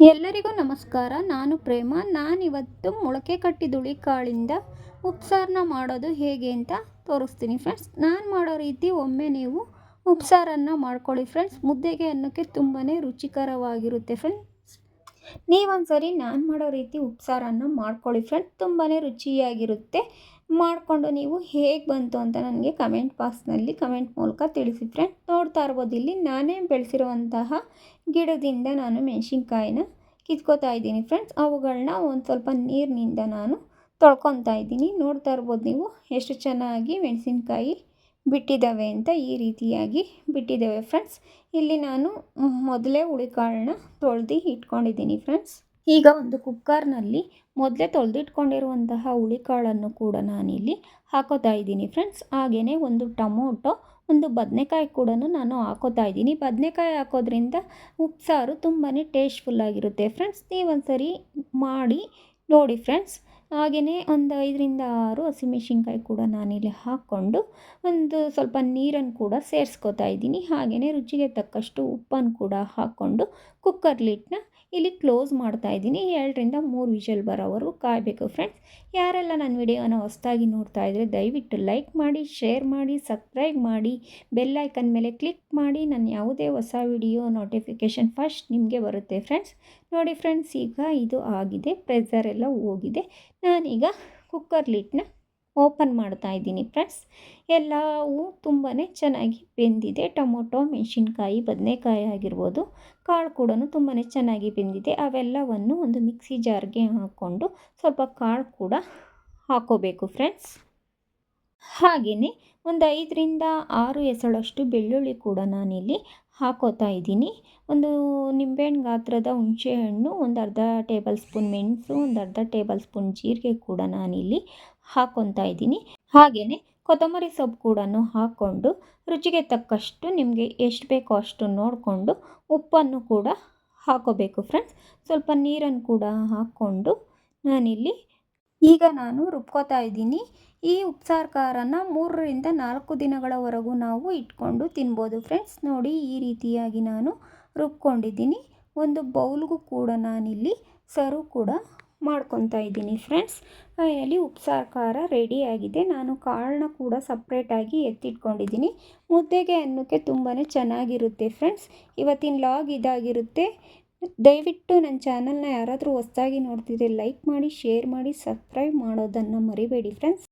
ಎಲ್ಲರಿಗೂ ನಮಸ್ಕಾರ. ನಾನು ಪ್ರೇಮ. ನಾನಿವತ್ತು ಮೊಳಕೆ ಕಟ್ಟಿದುಳಿ ಹುಳಿಕಾಳಿಂದ ಉಪ್ಸಾರನ್ನ ಮಾಡೋದು ಹೇಗೆ ಅಂತ ತೋರಿಸ್ತೀನಿ ಫ್ರೆಂಡ್ಸ್. ನಾನು ಮಾಡೋ ರೀತಿ ಒಮ್ಮೆ ನೀವು ಉಪ್ಸಾರನ್ನು ಮಾಡ್ಕೊಳ್ಳಿ ಫ್ರೆಂಡ್ಸ್. ಮುದ್ದೆಗೆ ಅನ್ನೋಕ್ಕೆ ತುಂಬಾ ರುಚಿಕರವಾಗಿರುತ್ತೆ ಫ್ರೆಂಡ್ಸ್. ನೀವೊಂದ್ಸರಿ ನಾನು ಮಾಡೋ ರೀತಿ ಉಪ್ಸಾರನ್ನು ಮಾಡ್ಕೊಳ್ಳಿ ಫ್ರೆಂಡ್ಸ್. ತುಂಬಾ ರುಚಿಯಾಗಿರುತ್ತೆ. ಮಾಡಿಕೊಂಡು ನೀವು ಹೇಗೆ ಬಂತು ಅಂತ ನನಗೆ ಕಮೆಂಟ್ ಬಾಕ್ಸ್ನಲ್ಲಿ ಕಮೆಂಟ್ ಮೂಲಕ ತಿಳಿಸಿ ಫ್ರೆಂಡ್ ನೋಡ್ತಾ ಇರ್ಬೋದು, ಇಲ್ಲಿ ನಾನೇ ಬೆಳೆಸಿರುವಂತಹ ಗಿಡದಿಂದ ನಾನು ಮೆಣಸಿನ್ಕಾಯಿನ ಕಿತ್ಕೋತಾ ಇದ್ದೀನಿ ಫ್ರೆಂಡ್ಸ್ ಅವುಗಳನ್ನ ಒಂದು ಸ್ವಲ್ಪ ನೀರಿನಿಂದ ನಾನು ತೊಳ್ಕೊತಾ ಇದ್ದೀನಿ. ನೋಡ್ತಾ ಇರ್ಬೋದು ನೀವು ಎಷ್ಟು ಚೆನ್ನಾಗಿ ಮೆಣಸಿನ್ಕಾಯಿ ಬಿಟ್ಟಿದ್ದಾವೆ ಅಂತ ಈ ರೀತಿಯಾಗಿ ಬಿಟ್ಟಿದ್ದಾವೆ ಫ್ರೆಂಡ್ಸ್ ಇಲ್ಲಿ ನಾನು ಮೊದಲೇ ಹುಳಿಕಾಳನ್ನ ತೊಳೆದು ಇಟ್ಕೊಂಡಿದ್ದೀನಿ ಫ್ರೆಂಡ್ಸ್ ಈಗ ಒಂದು ಕುಕ್ಕರ್ನಲ್ಲಿ ಮೊದಲೇ ತೊಳೆದಿಟ್ಕೊಂಡಿರುವಂತಹ ಹುಳಿಕಾಳನ್ನು ಕೂಡ ನಾನಿಲ್ಲಿ ಹಾಕೋತಾ ಇದ್ದೀನಿ ಫ್ರೆಂಡ್ಸ್. ಹಾಗೆಯೇ ಒಂದು ಟೊಮೊಟೊ, ಒಂದು ಬದನೆಕಾಯಿ ಕೂಡ ನಾನು ಹಾಕೋತಾ ಇದ್ದೀನಿ. ಬದನೆಕಾಯಿ ಹಾಕೋದ್ರಿಂದ ಉಪ್ಸಾರು ತುಂಬಾ ಟೇಸ್ಟ್ಫುಲ್ಲಾಗಿರುತ್ತೆ ಫ್ರೆಂಡ್ಸ್. ನೀವೊಂದ್ಸರಿ ಮಾಡಿ ನೋಡಿ ಫ್ರೆಂಡ್ಸ್. ಹಾಗೆಯೇ ಒಂದು ಐದರಿಂದ ಆರು ಹಸಿಮೆಣ್ಸಿನ್ಕಾಯಿ ಕೂಡ ನಾನಿಲ್ಲಿ ಹಾಕ್ಕೊಂಡು ಒಂದು ಸ್ವಲ್ಪ ನೀರನ್ನು ಕೂಡ ಸೇರಿಸ್ಕೊತಾ ಇದ್ದೀನಿ. ಹಾಗೆಯೇ ರುಚಿಗೆ ತಕ್ಕಷ್ಟು ಉಪ್ಪನ್ನು ಕೂಡ ಹಾಕ್ಕೊಂಡು ಕುಕ್ಕರ್ ಲಿಡ್ನ ಇಲ್ಲಿ ಕ್ಲೋಸ್ ಮಾಡ್ತಾ ಇದ್ದೀನಿ. ಎರಡರಿಂದ ಮೂರು ವಿಷಲ್ ಬರೋವರೆಗೂ ಕಾಯಬೇಕು ಫ್ರೆಂಡ್ಸ್. ಯಾರೆಲ್ಲ ನನ್ನ ವಿಡಿಯೋನ ಹೊಸ್ದಾಗಿ ನೋಡ್ತಾ ಇದ್ದರೆ ದಯವಿಟ್ಟು ಲೈಕ್ ಮಾಡಿ, ಶೇರ್ ಮಾಡಿ, ಸಬ್ಸ್ಕ್ರೈಬ್ ಮಾಡಿ, ಬೆಲ್ ಐಕನ್ ಮೇಲೆ ಕ್ಲಿಕ್ ಮಾಡಿ. ನನ್ನ ಯಾವುದೇ ಹೊಸ ವಿಡಿಯೋ ನೋಟಿಫಿಕೇಷನ್ ಫಸ್ಟ್ ನಿಮಗೆ ಬರುತ್ತೆ ಫ್ರೆಂಡ್ಸ್. ನೋಡಿ ಫ್ರೆಂಡ್ಸ್, ಈಗ ಇದು ಆಗಿದೆ ಪ್ರೆಸರ್ ಎಲ್ಲ ಹೋಗಿದೆ. ನಾನೀಗ ಕುಕ್ಕರ್ ಲಿಟ್ನ ಓಪನ್ ಮಾಡ್ತಾ ಇದ್ದೀನಿ ಫ್ರೆಂಡ್ಸ್. ಎಲ್ಲವೂ ತುಂಬಾ ಚೆನ್ನಾಗಿ ಬೆಂದಿದೆ. ಟೊಮೊಟೊ, ಮೆಣಸಿನ್ಕಾಯಿ, ಬದನೆಕಾಯಿ ಆಗಿರ್ಬೋದು, ಕಾಳು ಕೂಡ ತುಂಬಾ ಚೆನ್ನಾಗಿ ಬೆಂದಿದೆ. ಅವೆಲ್ಲವನ್ನು ಒಂದು ಮಿಕ್ಸಿ ಜಾರ್ಗೆ ಹಾಕ್ಕೊಂಡು ಸ್ವಲ್ಪ ಕಾಳು ಕೂಡ ಹಾಕೋಬೇಕು ಫ್ರೆಂಡ್ಸ್. ಹಾಗೆಯೇ ಒಂದು ಐದರಿಂದ ಆರು ಎಸಳಷ್ಟು ಬೆಳ್ಳುಳ್ಳಿ ಕೂಡ ನಾನಿಲ್ಲಿ ಹಾಕೋತಾ ಇದ್ದೀನಿ. ಒಂದು ನಿಂಬೆಹಣ್ಣು ಗಾತ್ರದ ಹುಣಸೆಹಣ್ಣು, ಒಂದು ಅರ್ಧ ಟೇಬಲ್ ಸ್ಪೂನ್ ಮೆಣಸು, ಒಂದು ಅರ್ಧ ಟೇಬಲ್ ಸ್ಪೂನ್ ಜೀರಿಗೆ ಕೂಡ ನಾನಿಲ್ಲಿ ಹಾಕೊತಾ ಇದ್ದೀನಿ. ಹಾಗೆಯೇ ಕೊತ್ತಂಬರಿ ಸೊಪ್ಪು ಕೂಡ ಹಾಕ್ಕೊಂಡು ರುಚಿಗೆ ತಕ್ಕಷ್ಟು ನಿಮಗೆ ಎಷ್ಟು ಬೇಕೋ ಅಷ್ಟು ನೋಡಿಕೊಂಡು ಉಪ್ಪನ್ನು ಕೂಡ ಹಾಕೋಬೇಕು ಫ್ರೆಂಡ್ಸ್. ಸ್ವಲ್ಪ ನೀರನ್ನು ಕೂಡ ಹಾಕ್ಕೊಂಡು ನಾನಿಲ್ಲಿ ಈಗ ನಾನು ರುಬ್ಕೋತಾ ಇದ್ದೀನಿ. ಈ ಉಪ್ಸಾರು ಖಾರನ ಮೂರರಿಂದ ನಾಲ್ಕು ದಿನಗಳವರೆಗೂ ನಾವು ಇಟ್ಕೊಂಡು ತಿನ್ಬೋದು. ಫ್ರೆಂಡ್ಸ್, ನೋಡಿ ಈ ರೀತಿಯಾಗಿ ನಾನು ರುಬ್ಕೊಂಡಿದ್ದೀನಿ. ಒಂದು ಬೌಲ್ಗೂ ಕೂಡ ನಾನಿಲ್ಲಿ ಸರ್ವ್ ಕೂಡ ಮಾಡ್ಕೊತಾ ಇದ್ದೀನಿ ಫ್ರೆಂಡ್ಸ್. ಫೈನಲಿ ಉಪ್ಸಾರು ಖಾರ ರೆಡಿಯಾಗಿದೆ ನಾನು ಕಾಳನ್ನ ಕೂಡ ಸಪ್ರೇಟಾಗಿ ಎತ್ತಿಟ್ಕೊಂಡಿದ್ದೀನಿ. ಮುದ್ದೆಗೆ ಅನ್ನಕ್ಕೆ ತುಂಬಾ ಚೆನ್ನಾಗಿರುತ್ತೆ ಫ್ರೆಂಡ್ಸ್. ಇವತ್ತಿನ ಲಾಗ್ ಇದಾಗಿರುತ್ತೆ. ದಯವಿಟ್ಟು ನನ್ನ ಚಾನಲ್ನ ಯಾರಾದರೂ ಹೊಸ್ದಾಗಿ ನೋಡ್ತಿದ್ರೆ ಲೈಕ್ ಮಾಡಿ, ಶೇರ್ ಮಾಡಿ, ಸಬ್ಸ್ಕ್ರೈಬ್ ಮಾಡೋದನ್ನು ಮರಿಬೇಡಿ ಫ್ರೆಂಡ್ಸ್.